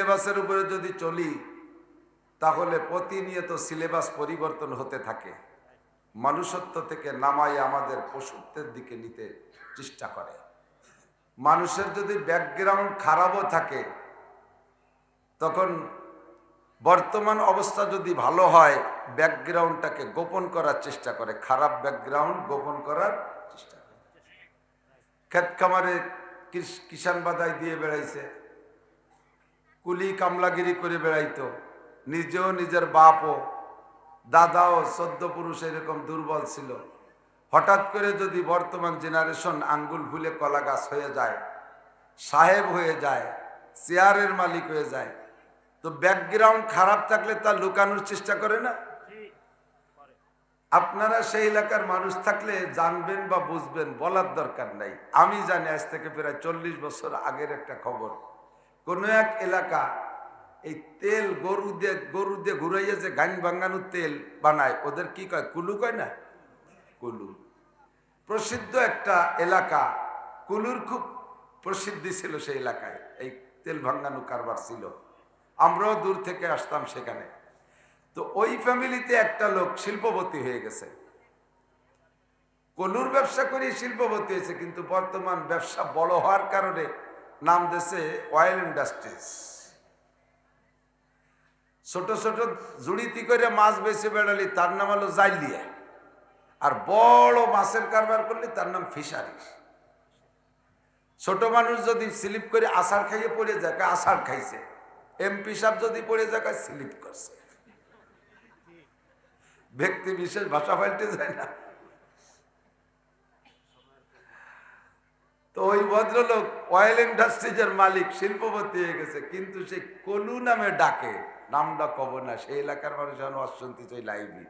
সিলেবাসের উপরে যদি চলি, তাহলে প্রতিনিয়ত সিলেবাস পরিবর্তন হতে থাকে। মানুষত্ব থেকে নামাই আমাদের পশুত্বের দিকে নিতে চেষ্টা করে। মানুষের যদি ব্যাকগ্রাউন্ড খারাপও থাকে, তখন বর্তমান অবস্থা যদি ভালো হয়, ব্যাকগ্রাউন্ডটাকে গোপন করার চেষ্টা করে। খারাপ ব্যাকগ্রাউন্ড গোপন করার চেষ্টা করে। ক্ষেত খামারে কৃষ- কিষান বাদাই দিয়ে বেড়াইছে। কুলি কামলাগিরি করে বেড়াইতো। নিজেও নিজের বাপও, দাদাও সদ্য পুরুষ এরকম দুর্বল ছিল। হঠাৎ করে যদি বর্তমান জেনারেশন আঙ্গুল ভুলে কলা গাছ হয়ে যায়, সাহেব হয়ে যায়, চেয়ারের মালিক হয়ে যায়, তো ব্যাকগ্রাউন্ড খারাপ থাকলে তা লুকানোর চেষ্টা করে না? আপনারা সেই এলাকার মানুষ থাকলে জানবেন বা বুঝবেন, বলার দরকার নাই। আমি জানি আজ থেকে প্রায় চল্লিশ বছর আগের একটা খবর। কোন এক এলাকা এই তেল গরু দিয়ে গরু দিয়ে ঘুরাইয়ে যে গান ভাঙ্গানোর তেল বানায়, ওদের কি কয়? কুলু কয় না? কুলু। প্রসিদ্ধ একটা এলাকা, কুলুর খুব প্রসিদ্ধি ছিল সেই এলাকায়, এই তেল ভাঙ্গানো কারবার ছিল। আমরাও দূর থেকে আসতাম সেখানে। তো ওই ফ্যামিলিতে একটা লোক শিল্পপতি হয়ে গেছে। কলুর ব্যবসা করে শিল্পপতি হয়েছে, কিন্তু বর্তমান ব্যবসা বড় হওয়ার কারণে নাম দিয়েছে অয়েল ইন্ডাস্ট্রিজ ছোট ছোট জুড়িতি করে মাছ বেছে বেড়ালি, তার নাম হলো জাইলিয়া। আর বড় মাছের কারবার করলে, তার নাম ফিশারি ছোট মানুষ যদি স্লিপ করে আষাঢ় খাইয়ে পড়ে যায় আষাঢ় খাইছে। এমপি সাহেব যদি পড়ে যায় স্লিপ করছে। ব্যক্তি বিশেষ ভাষা পাল্টে যায় না। তো ওই ভদ্রলোক অয়েল ইন্ডাস্ট্রিজের মালিক, শিল্পপতি হয়ে গেছে, কিন্তু সে কলু নামে ডাকে। নামটা কব না সেই এলাকার মানুষ এখন অশান্তি চাই লাইভি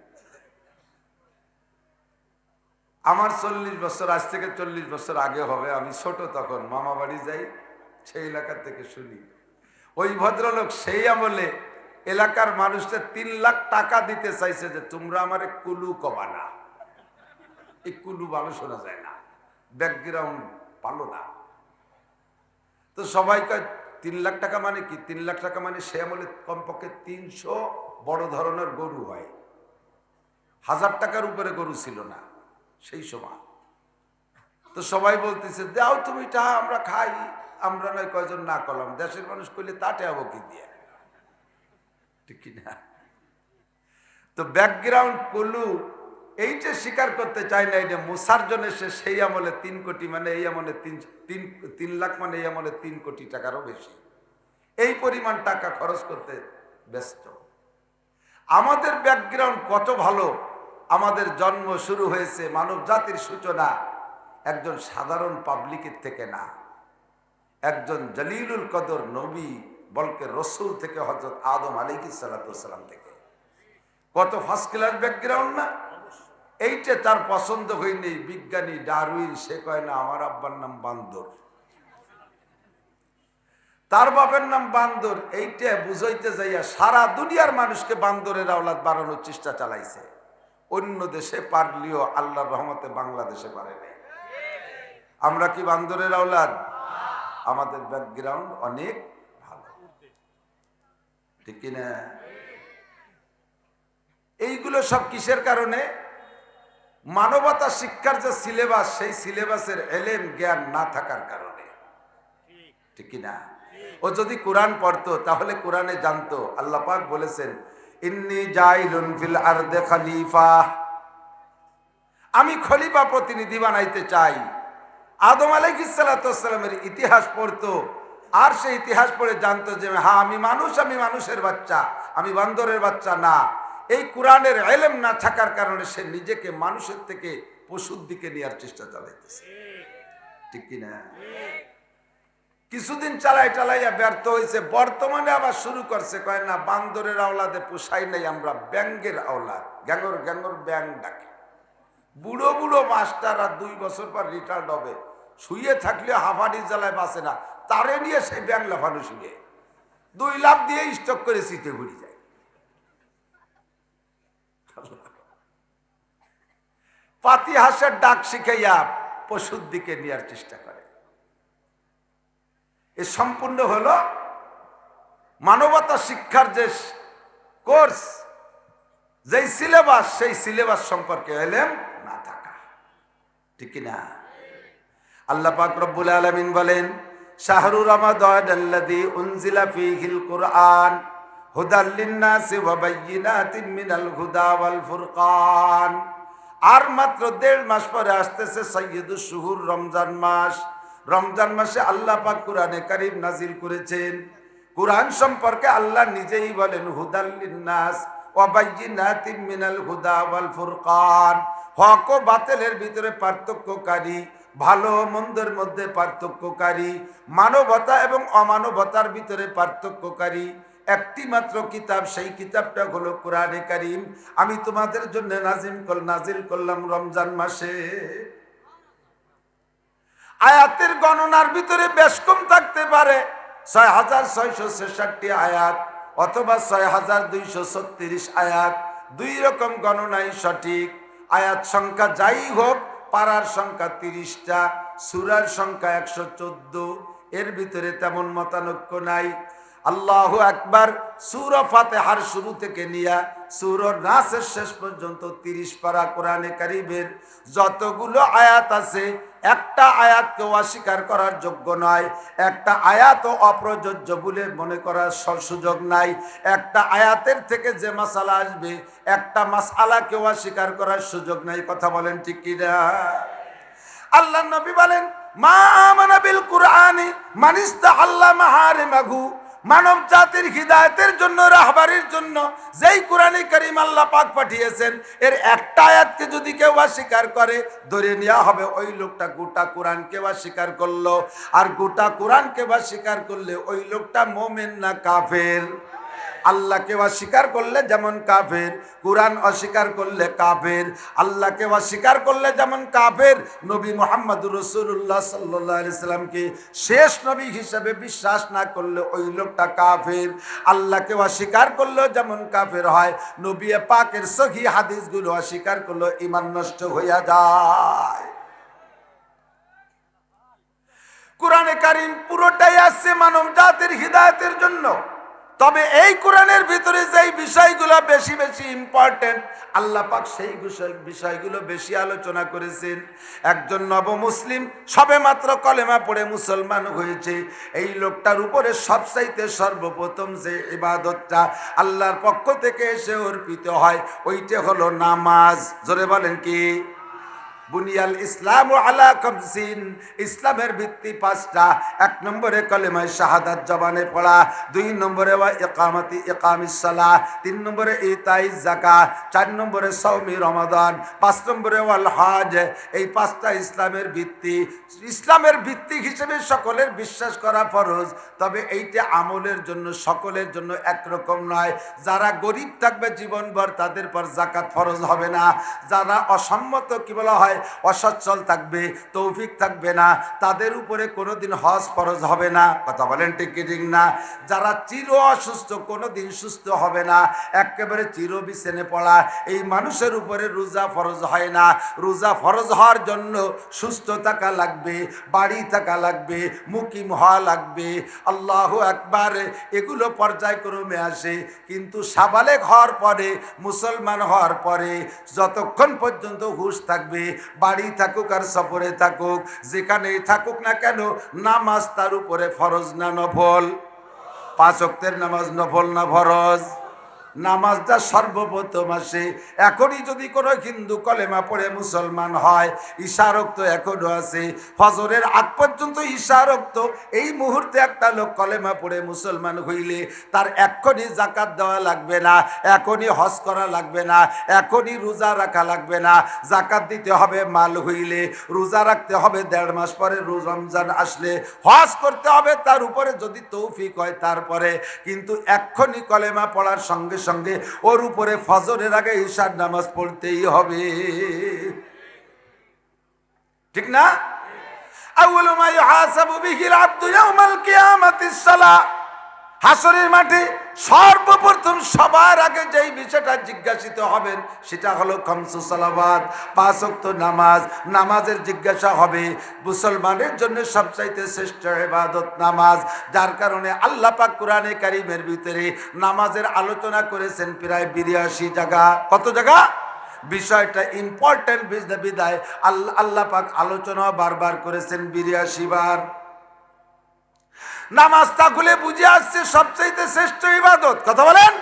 আমার চল্লিশ বছর, আজ থেকে চল্লিশ বছর আগে হবে, আমি ছোট তখন, মামা বাড়ি যাই, সেই এলাকার থেকে শুনি। ওই ভদ্রলোক সেই আমলে এলাকার মানুষদের তিন লাখ টাকা দিতে চাইছে যে, তোমরা আমার কুলু কবানা এই কুলু ভালো শোনা যায় না। ব্যাকগ্রাউন্ড ভালো না। তো সবাই কয়, তিন লাখ টাকা মানে কি? তিন লাখ টাকা মানে সে আমলে কমপক্ষে তিনশো বড় ধরনের গরু হয়। হাজার টাকার উপরে গরু ছিল না, সেই সময়। তো সবাই বলতেছে, দাও তুমি টাকা আমরা খাই। আমরা নয় কয়জন না করলাম। দেশের মানুষ করলে তাটে হব কি দিয়ে? ঠিক না? তো ব্যাকগ্রাউন্ড কলু এইটা স্বীকার করতে চায় না এটা মুসার জন্য সে সেই আমলে তিন কোটি মানে এই আমলে তিন তিন তিন লাখ মানে এই আমলে তিন কোটি টাকারও বেশি। এই পরিমাণ টাকা খরচ করতে ব্যস্ত। আমাদের ব্যাকগ্রাউন্ড কত ভালো, আমাদের জন্ম শুরু হয়েছে মানব জাতির সূচনা একজন সাধারণ পাবলিকের থেকে না। একজন জলিলুল কদর নবী বলকে রসুল থেকে হজরত আদম আলিকি সালাতাম থেকে। কত ফার্স্ট ক্লাস ব্যাকগ্রাউন্ড না? এইটা তার পছন্দ হয়নি। বিজ্ঞানী ডারউইন, সে কয়, না, আমার আব্বার নাম বান্দর। তার বাপের নাম বান্দর। এইটা বুঝাইতে যাইয়া সারা দুনিয়ার মানুষকে বান্দরের আওলাদ বাড়ানোর চেষ্টা চালাইছে। অন্য দেশে পারলিও আল্লাহর রহমতে বাংলাদেশে পারে নাই। আমরা কি বান্দরের আওলাদ? আমাদের ব্যাকগ্রাউন্ড অনেক ভালো। ঠিক কিনা? এইগুলো সব কিসের কারণে? মানবতা শিক্ষার যে সিলেবাস সেই সিলেবাসের এলেম জ্ঞান না থাকার কারণে। ঠিক না ও যদি কোরআন পড়তো, তাহলে কোরআনে জানতো। আল্লাহ পাক বলেছেন আরদে খলিফা। আমি খলিফা প্রতিনিধি বানাইতে চাই। আদম আলাইহিসসালামের ইতিহাস পড়তো, আর সেই ইতিহাস পড়ে জানতো যে হ্যাঁ আমি মানুষ, আমি মানুষের বাচ্চা, আমি বান্দরের বাচ্চা না। এই কোরআনের এলেম না থাকার কারণে সে নিজেকে মানুষের থেকে পশুর দিকে নেওয়ার চেষ্টা চালাইতেছে। ঠিক কিনা? কিছুদিন চালাই টালাইয়া ব্যর্থ হয়েছে বর্তমানে আবার শুরু করছে। কয়, না, বান্দরের আওলাদে পোষাই নাই, আমরা ব্যাঙ্গের আওলাদ। গ্যাঙ্গর গ্যাঙ্গর ব্যাং ডাকে। বুড়ো বুড়ো মাস্টার আর দুই বছর পর রিটায়ার্ড হবে। শুয়ে থাকলে হাফাডি জ্বালায় বাসে না। তারে নিয়ে সেই ব্যাং লাফানো শুয়ে দুই লাখ দিয়ে স্টক করে সিটে ঘুরে যায়। পাতি হাঁসের ডাক শিখাইয়া পশুর দিকে নেওয়ার চেষ্টা করে। এ সম্পূর্ণ হলো মানবতা শিক্ষার যে কোর্স, যেই সিলেবাস, সেই সিলেবাস সম্পর্কে এলেম না থাকা। ঠিক না আল্লাহ পাক রব্বুল আলামিন বলেন, শাহরু রমাদান আল্লাযী উনজিলা ফীহিল কুরআন, হুদাল লিন-নাসি ওয়া বায়্যিনাতিন মিনাল হুদা ওয়াল ফুরকান। আর মাত্র দেড় মাস পরে আসতেছে সৈয়দুস শুহুর রমজান মাস। রমজান মাসে আল্লাহ পাক কোরআনে কারীম নাজিল করেছেন। কোরআন সম্পর্কে আল্লাহ নিজেই বলেন, হুদাল লিন-নাস ওয়া বায়্যিনাতিন মিনাল হুদা ওয়াল ফুরকান। হক ও বাতিলের ভিতরে পার্থক্যকারী, ভালো মন্দের মধ্যে পার্থক্যকারী, মানবতা এবং অমানবতার ভিতরে পার্থক্যকারী। একটি মাত্র কিতাব, সেই কিতাবটা হলো কোরআনে কারিম। আমি তোমাদের জন্য নাজিম কল নাজিল করলাম রমজান মাসে। আয়াতের গণনার ভিতরে বেশ কম থাকতে পারে। ছয় হাজার ছয়শো ছেষট্টি আয়াত অথবা ছয় হাজার দুইশো ছত্রিশ আয়াত। দুই রকম গণনাই সঠিক। আয়াত সংখ্যা যাই হোক, পাড়ার সংখ্যা তিরিশটা, সুরার সংখ্যা একশো চোদ্দ। এর ভিতরে তেমন মতানৈক্য নাই। আল্লাহ একবার সুর ফাতেহার শুরু থেকে নিয়া সুর নাসের শেষ পর্যন্ত তিরিশ পারা কোরআনে কারিবের যতগুলো আয়াত আছে, একটা আয়াত আয়াতকেও অস্বীকার করার যোগ্য নয়, একটা আয়াত অপ্রযোজ্য বলে মনে করার সুযোগ নাই, একটা আয়াতের থেকে যে মাসালা আসবে, একটা মাসালাকেও অস্বীকার করার সুযোগ নাই, কথা বলেন ঠিক কিনা? আল্লাহ নবী বলেন, মা আমানা বিল কুরআনি মানিস্তা আল্লাহ মাহারিমাহু। মানব জাতির হৃদায়তের জন্য, রাহবারির জন্য যেই কোরআনে করিম আল্লাহ পাক পাঠিয়েছেন, এর একটা আয়াতকে যদি কেউ অস্বীকার করে, ধরে নেওয়া হবে ওই লোকটা গোটা কোরআনকে স্বীকার করল। আর গোটা কোরআনকে স্বীকার করলে ওই লোকটা মোমেন না কাফের? আল্লাহকে অস্বীকার করলে যেমন কাফের, কোরআন অস্বীকার করলে কাফের, আল্লাহকে অস্বীকার করলে যেমন কাফের, নবী মোহাম্মদ রসুল্লাহ সাল্লামকে শেষ নবী হিসেবে বিশ্বাস না করলে ওই লোকটা কাফের, আল্লাহকে অস্বীকার করলেও যেমন কাফের হয়, নবী পাকের সহি হাদিসগুলো অস্বীকার করলে ইমান নষ্ট হইয়া যায়। কোরআনে কারিম পুরোটাই আসছে মানব জাতির হৃদায়তের জন্য। তবে এই কোরআনের ভিতরে যেই বিষয়গুলো বেশি বেশি ইম্পর্টেন্ট আল্লাহ পাক সেই বিষয়, বিষয়গুলো বেশি আলোচনা করেছেন। একজন নব মুসলিম সবে মাত্র কলেমা পড়ে মুসলমান হয়েছে। এই লোকটার উপরে সবচাইতে সর্বপ্রথম যে ইবাদতটা আল্লাহর পক্ষ থেকে এসে অর্পিত হয়, ওইটা হলো নামাজ। জোরে বলেন কি? বুনিয়াল ইসলাম আলা কমসিন ইসলামের ভিত্তি পাঁচটা। এক নম্বরে কলেমায় শাহাদাত জবানে পড়া। দুই নম্বরে ইকামিস সালাহ। তিন নম্বরে ইতাই জাকা চার নম্বরে সৌমি রমাদান। পাঁচ নম্বরে ওয়াল হজ। এই পাঁচটা ইসলামের ভিত্তি। ইসলামের ভিত্তি হিসেবে সকলের বিশ্বাস করা ফরজ। তবে এইটা আমলের জন্য, সকলের জন্য একরকম নয়। যারা গরিব থাকবে জীবনভর, তাদের পর জাকাত ফরজ হবে না। যারা অসম্মত, কি বলা হয়? অসচ্ছল থাকবে, তৌফিক থাকবে না, তাদের উপরে কোনোদিন হজ ফরজ হবে না। কথা বলেন ঠিক না? যারা চির অসুস্থ, কোনোদিন সুস্থ হবে না। একেবারে চির বিছেনে পড়া, এই মানুষের উপরে রোজা ফরজ হয় না। রোজা ফরজ হওয়ার জন্য সুস্থ থাকা লাগবে, বাড়ি থাকা লাগবে, মুকিম হওয়া লাগবে। আল্লাহ একবার এগুলো পর্যায়ক্রমে আসে। কিন্তু সাবালেক হওয়ার পরে, মুসলমান হওয়ার পরে, যতক্ষণ পর্যন্ত হুশ থাকবে বাড়ি থাকুক আর সফরে থাকুক, যেখানেই থাকুক না কেন, নামাজ তার উপরে ফরজ না নফল? পাঁচ অক্তের নামাজ নফল না ফরজ? নামাজটা সর্বপ্রথম আসে। এখনই যদি কোনো হিন্দু কলেমা পড়ে মুসলমান হয় ইশারক্ত এখনও আছে ফজরের আগ পর্যন্ত ইশারক্ত এই মুহূর্তে একটা লোক কলেমা পড়ে মুসলমান হইলে তার এক্ষুনি জাকাত দেওয়া লাগবে না, এখনই হজ করা লাগবে না, এখনই রোজা রাখা লাগবে না। জাকাত দিতে হবে মাল হইলে, রোজা রাখতে হবে দেড় মাস পরে রমজান আসলে। হজ করতে হবে তার উপরে যদি তৌফিক হয় তারপরে। কিন্তু এক্ষুনি কলেমা পড়ার সঙ্গে সঙ্গে ওর উপরে ফজরের আগে ঈশার নামাজ পড়তেই হবে। ঠিক না? আউয়ালু মা ইউহাসাবু বিহিল আবদু ইয়াউমাল কিয়ামাতিস সালাহ। হাসরের মাঠে সর্বপ্রথম সবার আগে যেই বিষয়টা জিজ্ঞাসিত হবেন, সেটা হলো খমসু সালাবাদ পাঁচক্ত নামাজ। নামাজের জিজ্ঞাসা হবে মুসলমানের জন্য সবচাইতে শ্রেষ্ঠ ইবাদত নামাজ, যার কারণে আল্লাহ পাক কোরআনে কারিমের ভিতরে নামাজের আলোচনা করেছেন প্রায় বিরাশি জায়গা। কত জায়গা? বিষয়টা ইম্পর্টেন্ট বিদায়। আল্লাহ আল্লাহ পাক আলোচনা বারবার করেছেন বিরাশি বার। নামাজটা খুলে বুঝে আসছে, সবচাইতে শ্রেষ্ঠ ইবাদত। কথা বলেন?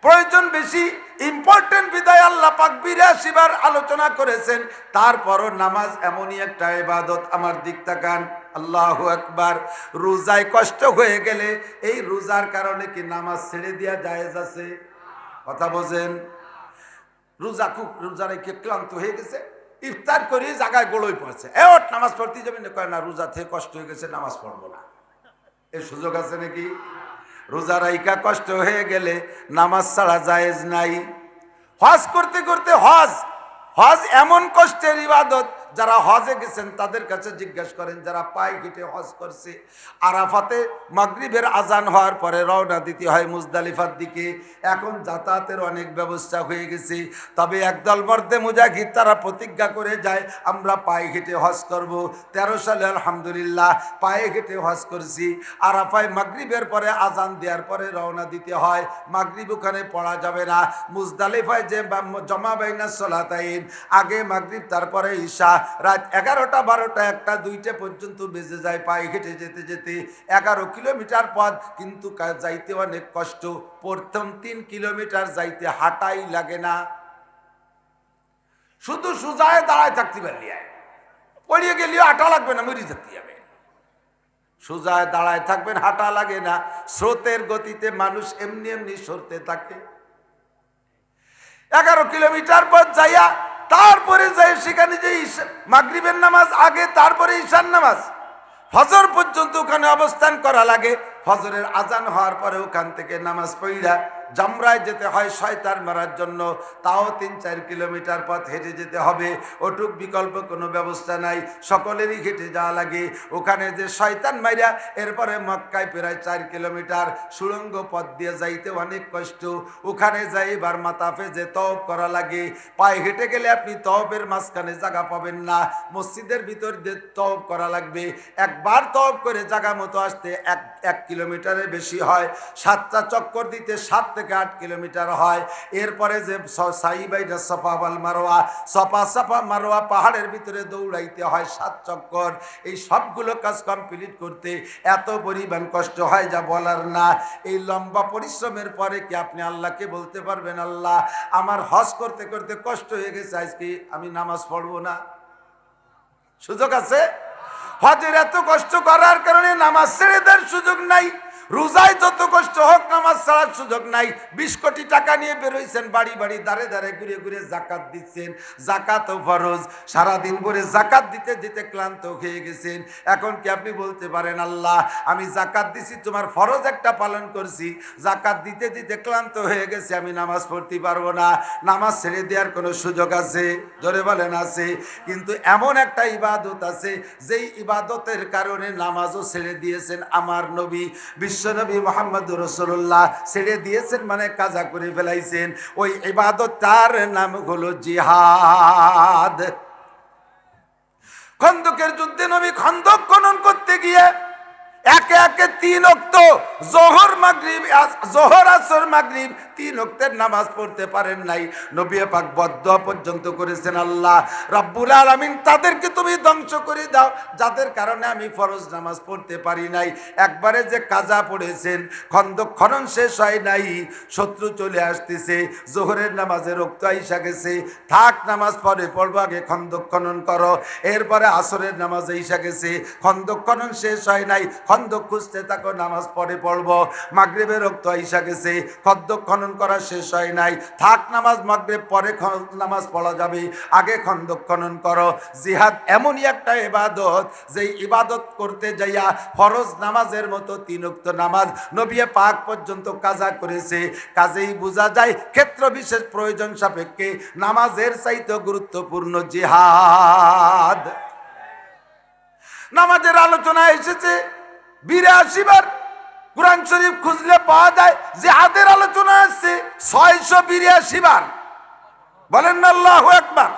প্রয়োজন বেশি ইম্পর্টেন্ট বিদায় আল্লাহ পাক বিরাশি বার আলোচনা করেছেন। তারপরও নামাজ এমনই একটা ইবাদত আমার দিক তাকান। আল্লাহ একবার রোজায় কষ্ট হয়ে গেলে এই রোজার কারণে কি নামাজ ছেড়ে দেওয়া জায়েজ আছে? কথা বোঝেন? রোজা খুব, রোজা রেখে ক্লান্ত হয়ে গেছে। ইফতার করে জায়গায় গোড়ই পড়ছে। এ নামাজ পড়তে যাবি না? কয় না, রোজা থেকে কষ্ট হয়ে গেছে, নামাজ পড়ব না। এর সুযোগ আছে নাকি? রোজা রাইকা কষ্ট হয়ে গেলে নামাজ ছাড়া জায়েজ নাই। হজ করতে করতে হজ হজ এমন কষ্টের ইবাদত যারা হজে গেছেন, তাদের কাছে জিজ্ঞেস করেন, যারা পায়ে হেঁটে হজ করছে, আরাফাতে মাগরিবের আজান হওয়ার পরে রওনা দিতে হয় মুজদালিফার দিকে। এখন যাতায়াতের অনেক ব্যবস্থা হয়ে গেছে। তবে একদল মর্দে মুজাহিদ, তারা প্রতিজ্ঞা করে যায়, আমরা পায়ে হেঁটে হজ করব। তেরো সালে আলহামদুলিল্লাহ পায়ে হেঁটে হজ করছি। আরাফায় মাগরিবের পরে আজান দেওয়ার পরে রওনা দিতে হয়। মাগরিব ওখানে পড়া যাবে না। মুজদালিফায় যে জমা বাইনা সলাতাইন, আগে মাগরিব, তারপরে ঈশা রাত এগারোটা, বারোটা, একটা, দুইটা পর্যন্ত বেজে যায়, পায়ে হেঁটে যেতে যেতে। এগারো কিলোমিটার পথ, কিন্তু যাইতে অনেক কষ্ট। প্রথম তিন কিলোমিটার যাইতে হাঁটাই লাগে না। শুধু সুজায় দাঁড়ায় থাকতে পারলি। পড়িয়ে গেলেও হাঁটা লাগবে না, মরি যেতে যাবে সোজায় দাঁড়ায় থাকবেন, হাঁটা লাগে না। স্রোতের গতিতে মানুষ এমনি এমনি সরতে থাকে। এগারো কিলোমিটার পথ যাইয়া তারপরে যাই সেখানে যে মাগরিবের নামাজ আগে, তারপরে ঈশান নামাজ। হজর পর্যন্ত ওখানে অবস্থান করা লাগে। হজরের আজান হওয়ার পরে ওখান থেকে নামাজ পড়িয়া জামরায় যেতে হয় শয়তান মারার জন্য। তাও তিন চার কিলোমিটার পথ হেঁটে যেতে হবে। ওটুক বিকল্প কোনো ব্যবস্থা নাই। সকলেরই হেঁটে যাওয়া লাগে। ওখানে যে শয়তান মাইরা, এরপরে মক্কায় প্রায় চার কিলোমিটার সুড়ঙ্গ পথ দিয়ে যাইতে অনেক কষ্ট। ওখানে যাই এবার মাতাফে যে তপ করা লাগে। পায়ে হেঁটে গেলে আপনি তপের মাঝখানে জায়গা পাবেন না। মসজিদের ভিতর দিয়ে তপ করা লাগবে। একবার তপ করে জায়গা মতো আসতে এক এক কিলোমিটারের বেশি হয়। সাতটা চক্কর দিতে সাত থেকে আট কিলোমিটার হয়। এরপরে যে সাইবাইটা সফা বাল মারোয়া, সফা সাফা মারোয়া পাহাড়ের ভিতরে দৌড়াইতে হয় সাত চক্কর। এই সবগুলো কাজ কমপ্লিট করতে এত পরিমাণ কষ্ট হয় যা বলার না। এই লম্বা পরিশ্রমের পরে কি আপনি আল্লাহকে বলতে পারবেন, আল্লাহ, আমার হজ করতে করতে কষ্ট হয়ে গেছে, আজকে আমি নামাজ পড়ব না? সুযোগ আছে? হজের এত কষ্ট করার কারণে নামাজ ছেড়ে দেওয়ার সুযোগ নাই। রোজায় যত কষ্ট হোক, নামাজ ছাড়ার সুযোগ নাই। বিশ কোটি টাকা নিয়ে বেরোইছেন, বাড়ি বাড়ি দাঁড়ে দাঁড়ে ঘুরে ঘুরে জাকাত দিচ্ছেন। জাকাত ও ফরজ। সারাদিন ভরে জাকাত দিতে দিতে ক্লান্ত হয়ে গেছেন। এখন কি আপনি বলতে পারেন, আল্লাহ, আমি জাকাত দিছি, তোমার ফরজ একটা পালন করছি। জাকাত দিতে দিতে ক্লান্ত হয়ে গেছে, আমি নামাজ পড়তে পারব না। নামাজ ছেড়ে দেওয়ার কোনো সুযোগ আছে? ধরে বলেন আছে। কিন্তু এমন একটা ইবাদত আছে, যেই ইবাদতের কারণে নামাজও ছেড়ে দিয়েছেন আমার নবী। বিশ্বনবী মোহাম্মদ রসুল্লাহ ছেড়ে দিয়েছেন মানে কাজা করে ফেলাইছেন। ওই ইবাদত তার নাম হলো জিহাদ। খন্দকের যুদ্ধে নবী খন্দক খনন করতে গিয়ে একে একে তিন অক্ত জোহর মাগরিব জোহর আসর মাগরিব, তিন অক্তের নামাজ পড়তে পারেন নাই। নবী পাক বদ্ধ পর্যন্ত করেছেন আল্লাহ। রাব্বুল আলামিন তাদেরকে তুমি ধ্বংস করে দাও, যাদের কারণে আমি ফরজ নামাজ পড়তে পারি নাই। একবারে যে কাজা পড়েছেন খন্দক খনন শেষ হয় নাই। শত্রু চলে আসতেছে, জোহরের নামাজে রক্ত আইসা গেছে। থাক, নামাজ পরে পড়ব আগে খন্দক খনন করো। এরপরে আসরের নামাজ আইসা গেছে খন্দক খনন শেষ হয় নাই। খন্দক খুঁজতে থাকো নামাজ পরে পড়ব। মাগরিবের রক্ত আইসা গেছে। খন্দক খনন করা শেষ হয় নাই। থাক নামাজ মাগরিব, পরে নামাজ পড়া যাবে। আগে খন্দক খনন করো। জিহাদ এমনই একটা ইবাদত, যেই ইবাদত করতে যাইয়া ফরজ নামাজের মতো তিন উক্ত নামাজ নবিয়ে পাক পর্যন্ত কাজা করেছে। কাজেই বোঝা যায়, ক্ষেত্র বিশেষ প্রয়োজন সাপেক্ষে নামাজের চাইতে গুরুত্বপূর্ণ জিহাদ। নামাজের আলোচনা এসেছে। বিরাশি বার কোরআন শরীফ খুঁজলে পাওয়া যায় যে হাতের আলোচনা আসছে ছয়শো বিরাশি বার। বলেন না আল্লাহ একবার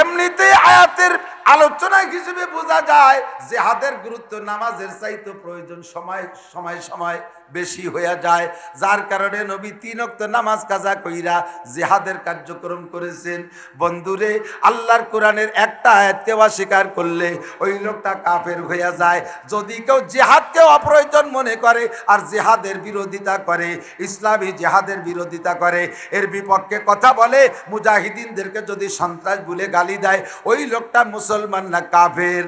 এমনিতে আয়াতের আলোচনা হিসেবে বোঝা যায় যে হাতের গুরুত্ব নামাজের চাইতে প্রয়োজন সময় সময় সময়। বেশি হয়ে যায়। যার কারণে নবী তিন অক্ত নামাজ কাজা কইরা জেহাদের কার্যক্রম করেছেন। বন্ধুরে, আল্লাহর কোরআনের একটা আয়াতকে অস্বীকার করলে ওই লোকটা কাফের হয়ে যায়। যদি কেউ জেহাদকে অপ্রয়োজন মনে করে আর জেহাদের বিরোধিতা করে, ইসলামী জেহাদের বিরোধিতা করে, এর বিপক্ষে কথা বলে, মুজাহিদিনদেরকে যদি সন্ত্রাস বলে গালি দেয়, ওই লোকটা মুসলমান না কাফের?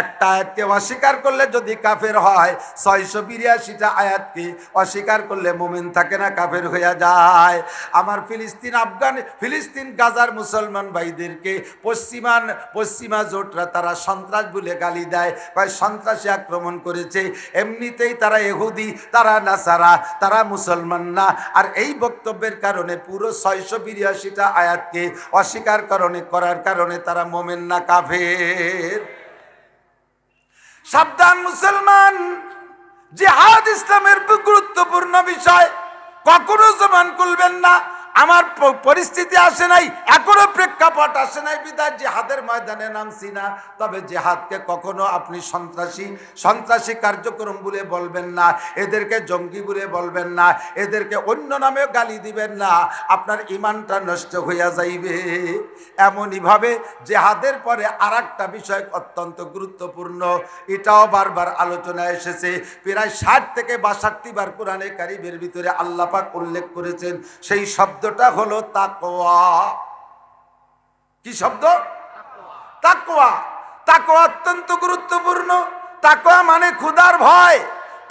একটা আয়াতকে অস্বীকার করলে যদি কাফের হয়, ছয়শো বিরাশিটা আয়াতকে অস্বীকার করলে মোমেন থাকে না, কাফের হয়ে যায়। আমার ফিলিস্তিন, আফগান, ফিলিস্তিন, গাজার মুসলমান ভাইদেরকে পশ্চিমান, পশ্চিমা জোটরা তারা সন্ত্রাস বলে গালি দেয়। কয়, সন্ত্রাসী আক্রমণ করেছে। এমনিতেই তারা এহুদি তারা নাসারা, তারা মুসলমান না। আর এই বক্তব্যের কারণে পুরো ছয়শো বিরাশিটা আয়াতকে অস্বীকার করণে করার কারণে তারা মোমেন না, কাফের। সাবধান মুসলমান। জিহাদ ইসলামের গুরুত্বপূর্ণ বিষয়। কখনো জমান করবেন না। আমার পরিস্থিতি আসে নাই, এখনও প্রেক্ষাপট আসে নাই, বিদায় জেহাদের ময়দানে নামছি না। তবে জেহাদকে কখনো আপনি সন্ত্রাসী সন্ত্রাসী কার্যক্রম বলে বলবেন না, এদেরকে জঙ্গি বলে বলবেন না, এদেরকে অন্য নামেও গালি দিবেন না, আপনার ইমানটা নষ্ট হইয়া যাইবে। এমনইভাবে জেহাদের পরে আর একটা বিষয় অত্যন্ত গুরুত্বপূর্ণ, এটাও বারবার আলোচনায় এসেছে। প্রায় ষাট থেকে বাষট্টি বার কোরআনে কারিবের ভিতরে আল্লাপাক উল্লেখ করেছেন, সেই শব্দটা হলো তাকোয়া কি শব্দ? তাকোয়া তাকোয়া অত্যন্ত গুরুত্বপূর্ণ। তাকোয়া মানে ক্ষুধার ভয়।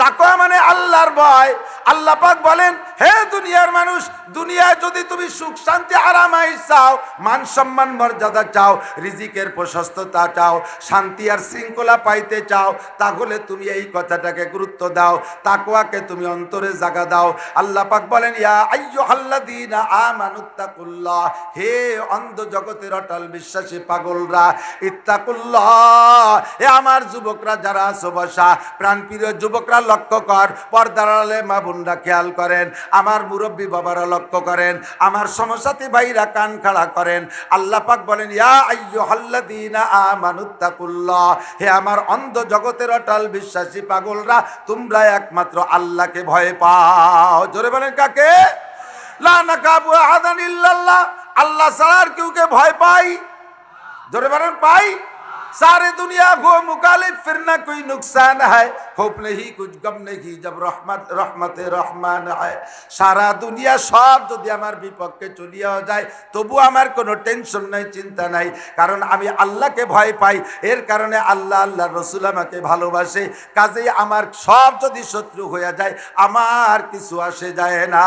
তাকোয়া মানে আল্লাহর ভয়। আল্লাহ পাক বলেন, হে দুনিয়ার মানুষ, দুনিয়ায় যদি তুমি সুখ, শান্তি আরামাই চাও, মান সম্মান, মর্যাদা চাও, রিজিকের প্রশস্ততা চাও, শান্তি আর শৃঙ্খলা পাইতে চাও, তাহলে তুমি এই কথাটাকে গুরুত্ব দাও তাকোয়াকে তুমি অন্তরে জাগা দাও। আল্লাহ পাক বলেন, ইয়া আইয়ুহাল্লাযীনা আমানুত্তাকুল্লাহ, হে অন্ধ জগতের অটল বিশ্বাসী পাগলরা, ইত্তাকুল্লাহ হে আমার যুবকরা যারা আছো বসা, প্রাণপ্রিয় যুবকরা লক্ষ্য কর। পর্দার আড়ালে মা বোনরা খেয়াল করেন। আমার মুরব্বী বাবারা লক্ষ্য করেন। আমার সমসাথী ভাইরা কান খাড়া করেন। আল্লাহ পাক বলেন, ইয়া আইয়ুহাল্লাযীনা আমানুত্তাকুল্লাহ। হে আমার অন্ধ জগতের অটল বিশ্বাসী পাগলরা, তোমরা একমাত্র আল্লাহকে ভয় পাও। জোরে বলেন কাকে? লা নাকাবু আহাদান ইল্লাল্লাহ। আল্লাহ ছাড়া আর কেউকে ভয় পাই জোরে বলেন, পাই? सारे दुनिया को मुखालिफ फिर ना कोई नुकसान है खौफ नहीं कुछ गम नहीं जब रहमत रहमत रहमान है সারা দুনিয়া সব যদি আমার বিপক্ষে চলিয়াও যায় তবু আমার কোনো টেনশন নাই চিন্তা নাই কারণ আমি আল্লাহকে ভয় পাই এর কারণে আল্লাহ আল্লাহ রসুল আমাকে ভালোবাসে কাজেই আমার সব যদি শত্রু হয়ে যায় আমার কিছু আসে যায় না